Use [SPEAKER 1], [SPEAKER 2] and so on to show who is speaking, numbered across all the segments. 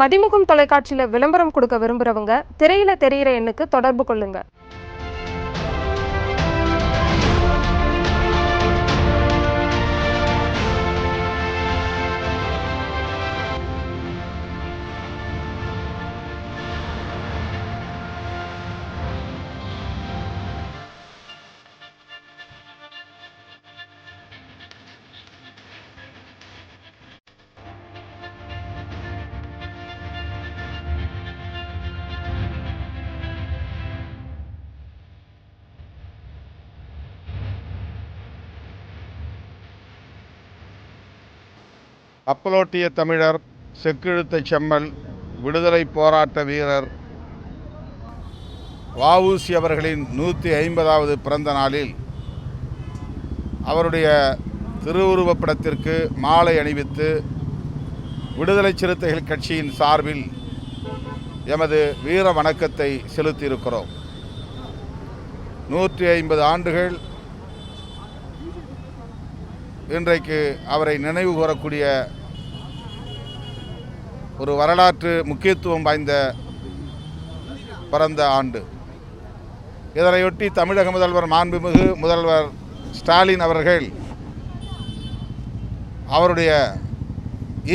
[SPEAKER 1] மதிமுகம் தொலைக்காட்சியில் விளம்பரம் கொடுக்க விரும்புறவங்க திரையில தெரியிற எண்ணுக்கு தொடர்பு கொள்ளுங்க.
[SPEAKER 2] அப்பலோட்டிய தமிழர் செக்கிழுத்த செம்மல் விடுதலை போராட்ட வீரர் வஉசி அவர்களின் நூற்றி ஐம்பதாவது பிறந்த நாளில் அவருடைய திருவுருவப் படத்திற்கு மாலை அணிவித்து விடுதலை சிறுத்தைகள் கட்சியின் சார்பில் எமது வீர வணக்கத்தை செலுத்தியிருக்கிறோம். நூற்றி ஐம்பது ஆண்டுகள் இன்றைக்கு அவரை நினைவு கூறக்கூடிய ஒரு வரலாற்று முக்கியத்துவம் வாய்ந்த பிறந்த ஆண்டு. இதனையொட்டி தமிழக முதல்வர் மாண்புமிகு முதல்வர் ஸ்டாலின் அவர்கள் அவருடைய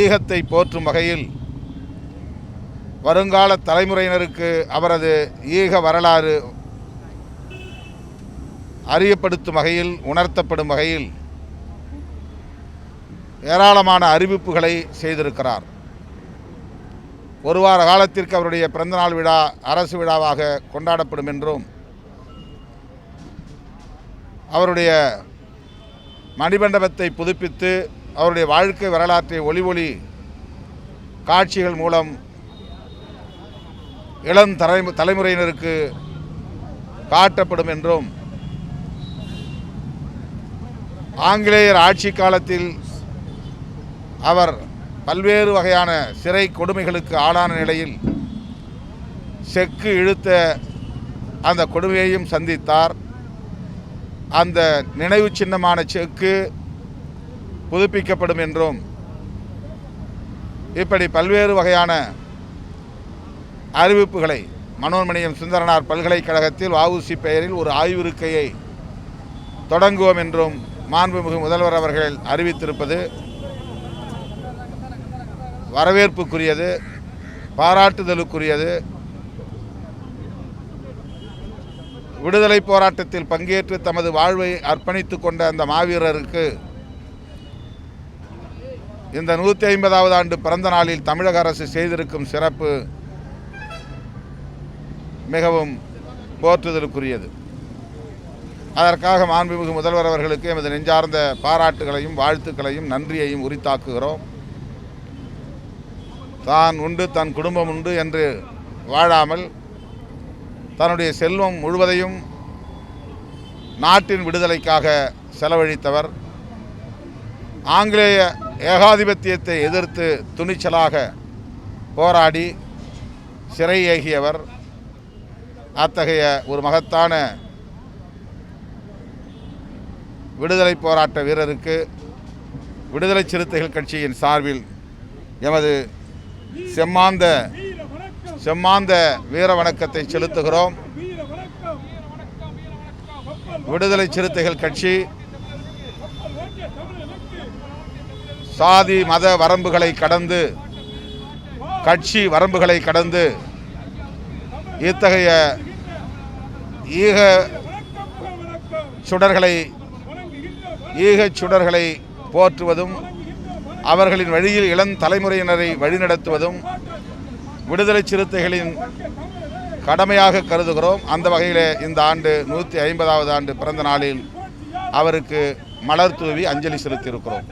[SPEAKER 2] ஈகத்தை போற்றும் வகையில் வருங்கால தலைமுறையினருக்கு அவரது ஈக வரலாறு அறியப்படுத்தும் வகையில் உணர்த்தப்படும் வகையில் ஏராளமான அறிவிப்புகளை செய்திருக்கிறார். ஒரு வார காலத்திற்கு அவருடைய பிறந்தநாள் விழா அரசு விழாவாக கொண்டாடப்படும் என்றும் அவருடைய மணிமண்டபத்தை புதுப்பித்து அவருடைய வாழ்க்கை வரலாற்றை ஒளி ஒளி காட்சிகள் மூலம் இளம் தலை தலைமுறையினருக்கு காட்டப்படும் என்றும் ஆங்கிலேயர் ஆட்சி காலத்தில் அவர் பல்வேறு வகையான சிறை கொடுமைகளுக்கு ஆளான நிலையில் செக்கு இழுத்த அந்த கொடுமையையும் சந்தித்தார். அந்த நினைவு சின்னமான செக்கு புதுப்பிக்கப்படும் என்றும் இப்படி பல்வேறு வகையான அறிவிப்புகளை மனோன்மணியம் சுந்தரனார் பல்கலைக்கழகத்தில் வஉசி பெயரில் ஒரு ஆய்விருக்கையை தொடங்குவோம் என்றும் மாண்புமிகு முதல்வர் அவர்கள் அறிவித்திருப்பது. வரவேற்புக்குரியது பாராட்டுதலுக்குரியது. விடுதலை போராட்டத்தில் பங்கேற்று தமது வாழ்வை அர்ப்பணித்துக் கொண்ட அந்த மாவீரருக்கு இந்த நூற்றி ஐம்பதாவது ஆண்டு பிறந்த நாளில் தமிழக அரசு செய்திருக்கும் சிறப்பு மிகவும் போற்றுதலுக்குரியது. அதற்காக மாண்புமிகு முதல்வர் அவர்களுக்கு எமது நெஞ்சார்ந்த பாராட்டுகளையும் வாழ்த்துக்களையும் நன்றியையும் உரித்தாக்குகிறோம். தான் உண்டு தன் குடும்பம் உண்டு என்று வாழாமல் தன்னுடைய செல்வம் முழுவதையும் நாட்டின் விடுதலைக்காக செலவழித்தவர். ஆங்கிலேய ஏகாதிபத்தியத்தை எதிர்த்து துணிச்சலாக போராடி சிறை ஏகியவர். அத்தகைய ஒரு மகத்தான விடுதலை போராட்ட வீரருக்கு விடுதலை சிறுத்தைகள் கட்சியின் சார்பில் எமது செம்மாந்த செம்மாந்த வீர வணக்கத்தை செலுத்துகிறோம். விடுதலை சிறுத்தைகள் கட்சி சாதி மத வரம்புகளை கடந்து கட்சி வரம்புகளை கடந்து இத்தகைய ஈக சுடர்களை ஈகச் சுடர்களை போற்றுவதும் அவர்களின் வழியில் இளம் தலைமுறையினரை வழிநடத்துவதும் விடுதலை சிறுத்தைகளின் கடமையாக கருதுகிறோம். அந்த வகையில் இந்த ஆண்டு நூற்றி ஐம்பதாவது ஆண்டு பிறந்த நாளில் அவருக்கு மலர் தூவி அஞ்சலி செலுத்தியிருக்கிறோம்.